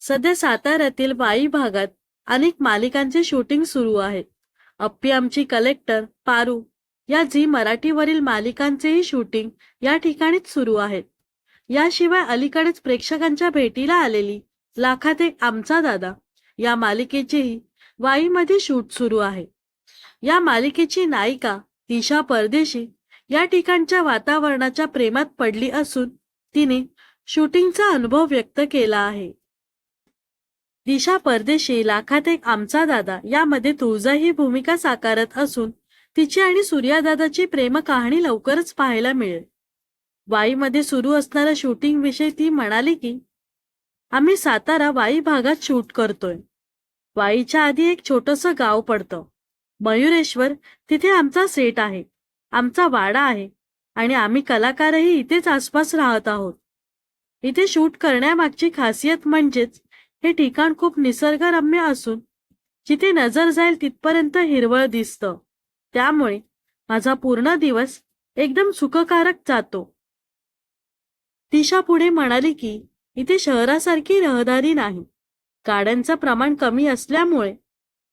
सध्या साताऱ्यातील वाई भागात अनेक मालिकांचे शूटिंग सुरू आहे. अप्पी आमची कलेक्टर पारू या झी मराठीवरील मालिकांचेही शूटिंग या ठिकाणीच सुरू आहेत याशिवाय अलीकडेच प्रेक्षकांच्या भेटीला आलेली लाखात एक आमचा दादा या मालिकेचेही वाईमध्ये शूट सुरू आहे. या मालिकेची नायिका तिशा परदेशी या ठिकाणच्या वातावरणाच्या प्रेमात पडली असून तिने शूटिंगचा अनुभव व्यक्त केला आहे. दिशा परदेशी लाखात एक आमचा दादा यामध्ये तुळजा ही भूमिका साकारत असून तिची आणि सूर्यादादाची प्रेम कहाणी लवकरच पाहायला मिळेल. वाईमध्ये सुरू असणाऱ्या शूटिंग विषयी ती म्हणाली की आम्ही सातारा वाई भागात शूट करतोय. वाईच्या आधी एक छोटंसं गाव पडतं. मयुरेश्वर तिथे आमचा सेट आहे. आमचा वाडा आहे. आणि आम्ही कलाकारही इथेच आसपास राहत आहोत. इथे शूट करण्यामागची खासियत म्हणजेच हे ठिकाण खूप निसर्गरम्य असून जिथे नजर जाईल तिथपर्यंत हिरवळ दिसतं. त्यामुळे माझा पूर्ण दिवस एकदम सुखकारक जातो. तिशा पुढे म्हणाली की इथे शहरासारखी रहदारी नाही. गाड्यांचं प्रमाण कमी असल्यामुळे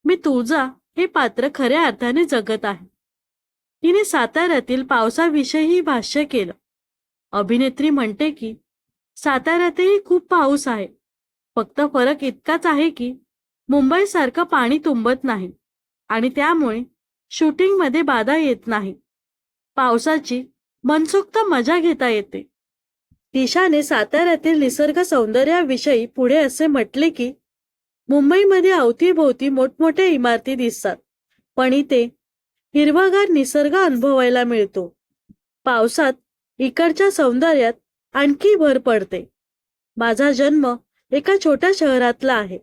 मी तुळजा हे पात्र खऱ्या अर्थाने जगत आहे. तिने साताऱ्यातील पावसाविषयीही भाष्य केलं. अभिनेत्री म्हणते की साताऱ्यातही खूप पाऊस आहे. फक्त फरक इतकाच आहे की मुंबईसारखं पाणी तुंबत नाही आणि त्यामुळे शूटिंगमध्ये बाधा येत नाही. पावसाची मनसुक्त मजा घेता येते. दिशाने साताऱ्यातील निसर्ग सौंदर्याविषयी पुढे असे म्हटले की मुंबईमध्ये अवतीभोवती मोठमोठ्या इमारती दिसतात पण इथे हिरवागार निसर्ग अनुभवायला मिळतो. पावसात इकडच्या सौंदर्यात आणखी भर पडते. माझा जन्म एका छोट्या शहरातला आहे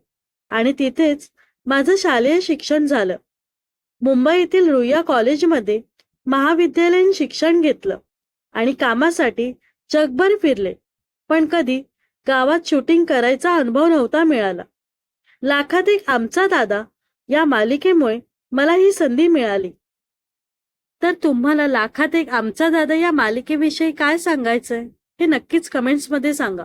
आणि तिथेच माझं शालेय शिक्षण झालं. मुंबईतील रुईया कॉलेजमध्ये महाविद्यालयीन शिक्षण घेतलं आणि कामासाठी जगभर फिरले. पण कधी गावात शूटिंग करायचा अनुभव नव्हता मिळाला. लाखात एक आमचा दादा या मालिकेमुळे मला ही संधी मिळाली. तर तुम्हाला लाखात एक आमचा दादा या मालिकेविषयी काय सांगायचंय हे नक्कीच कमेंट्समध्ये सांगा.